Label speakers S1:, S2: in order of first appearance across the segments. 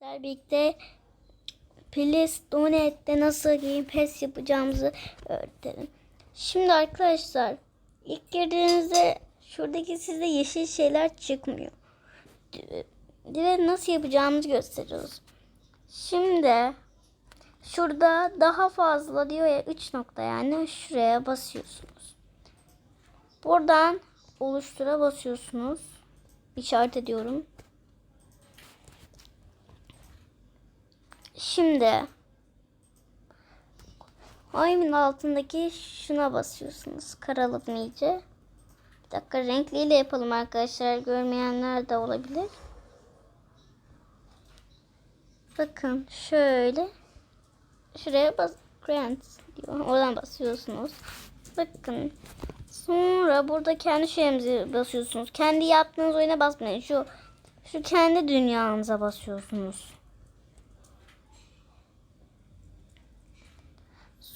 S1: Sizlerle birlikte Please Donate'de nasıl Game Pass yapacağımızı öğretelim. Şimdi arkadaşlar ilk girdiğinizde şuradaki sizde yeşil şeyler çıkmıyor. Direkt nasıl yapacağımızı gösteriyoruz. Şimdi şurada daha fazla diyor ya 3 nokta yani şuraya basıyorsunuz. Buradan oluştura basıyorsunuz. İşaret ediyorum. Şimdi oyunun altındaki şuna basıyorsunuz. Karaladım iyice. Bir dakika renkliyle yapalım arkadaşlar. Görmeyenler de olabilir. Bakın şöyle. Şuraya bas. Grant diyor. Oradan basıyorsunuz. Bakın. Sonra burada kendi şeyimizi basıyorsunuz. Kendi yaptığınız oyuna basmayın. Şu şu kendi dünyanıza basıyorsunuz.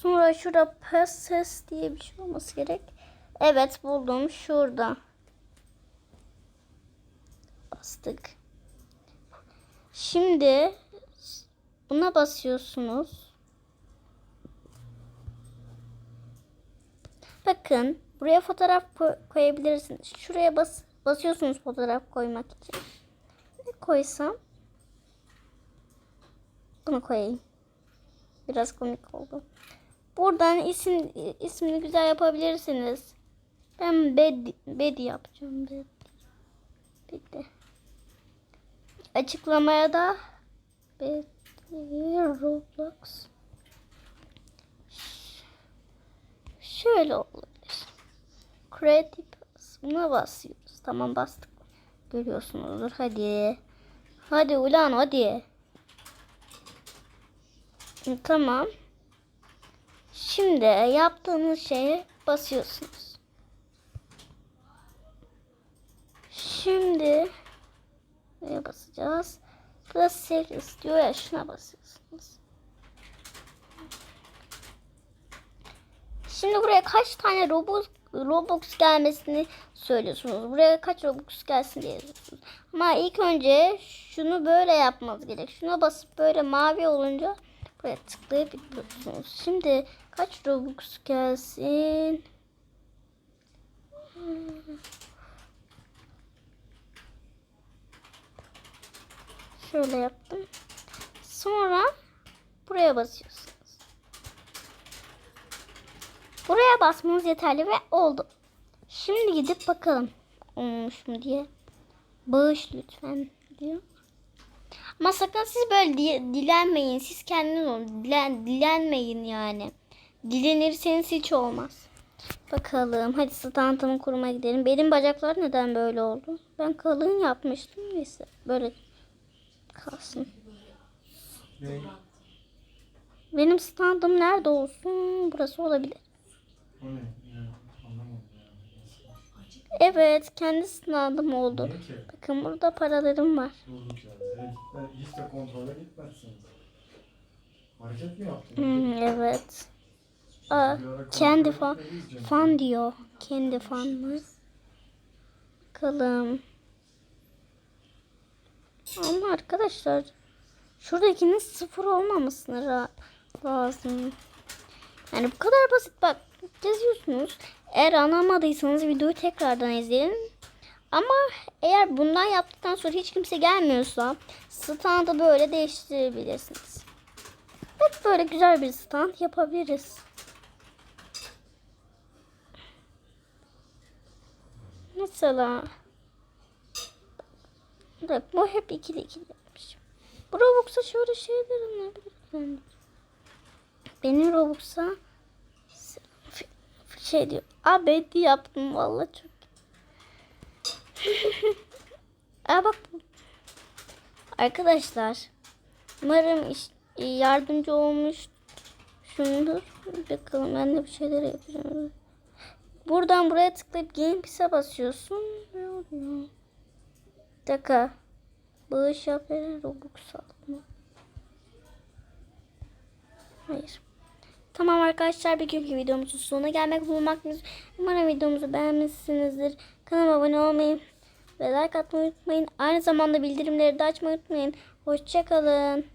S1: Sonra şurada passes diye bir şey olması gerek. Evet buldum. Şurada. Bastık. Şimdi buna basıyorsunuz. Bakın buraya fotoğraf ko- koyabilirsiniz. Şuraya bas basıyorsunuz fotoğraf koymak için. Ne koysam? Bunu koyayım. Biraz komik oldu. Buradan isim ismini güzel yapabilirsiniz. Ben bed bed yapacağım. Bed. Bed. Açıklamaya da bed Roblox. Şöyle olabilir. Creative buna basıyoruz. Tamam bastık. Görüyorsunuzdur. Hadi. Hadi ulan hadi. Tamam. Şimdi yaptığınız şeye basıyorsunuz. Şimdi neye basacağız? Burada save istiyor ya şuna basıyorsunuz. Şimdi buraya kaç tane Robux, Robux gelmesini söylüyorsunuz. Buraya kaç Robux gelsin diye yazıyorsunuz. Ama ilk önce şunu böyle yapmanız gerek. Şuna basıp böyle mavi olunca buraya tıklayıp yapıyorsunuz. Şimdi kaç Robux gelsin? Şöyle yaptım. Sonra buraya basıyorsunuz. Buraya basmanız yeterli ve oldu. Şimdi gidip bakalım olmuş mu diye. Bağış lütfen diyor. Ama sakın siz böyle di- dilenmeyin. Siz kendiniz olun. Dilen, dilenmeyin yani. Dilenirseniz hiç olmaz. Bakalım. Hadi standımı kurmaya gidelim. Benim bacaklar neden böyle oldu? Ben kalın yapmıştım. Neyse. Böyle kalsın.
S2: Ne?
S1: Benim standım nerede olsun? Burası olabilir.
S2: O ne?
S1: Evet. Kendi standım oldu.
S2: Ki?
S1: Bakın burada paralarım var.
S2: Durduk yerde. Hiç de kontrole gitmezsiniz. Hareket mi yaptın?
S1: Hmm, evet. Aa, kendi fan, fan diyor. Kendi fan mı? Bakalım. Ama arkadaşlar şuradakinin sıfır olmamasına lazım. Yani bu kadar basit bak yazıyorsunuz. Eğer anlamadıysanız videoyu tekrardan izleyin. Ama eğer bundan yaptıktan sonra hiç kimse gelmiyorsa standı böyle değiştirebilirsiniz. Bak böyle güzel bir stand yapabiliriz. Mesela Bak bu hep ikili ikili yapmış. Bu Robux'a şöyle şeyler alınabilir. Benim Robux'a şey diyor. Abi yaptım vallahi çok. Aa bak. Arkadaşlar. Umarım iş, yardımcı olmuş. Şundur. Bakalım ben de bir şeyler yapacağım. Buradan buraya tıklayıp Game Pass'e basıyorsun. Ne oluyor? Bir dakika. Bağış yap ve Robux. Hayır. Tamam arkadaşlar bir günkü videomuzun sonuna gelmek bulunmaktayız. Umarım videomuzu beğenmişsinizdir. Kanalıma abone olmayı ve like atmayı unutmayın. Aynı zamanda bildirimleri de açmayı unutmayın. Hoşçakalın.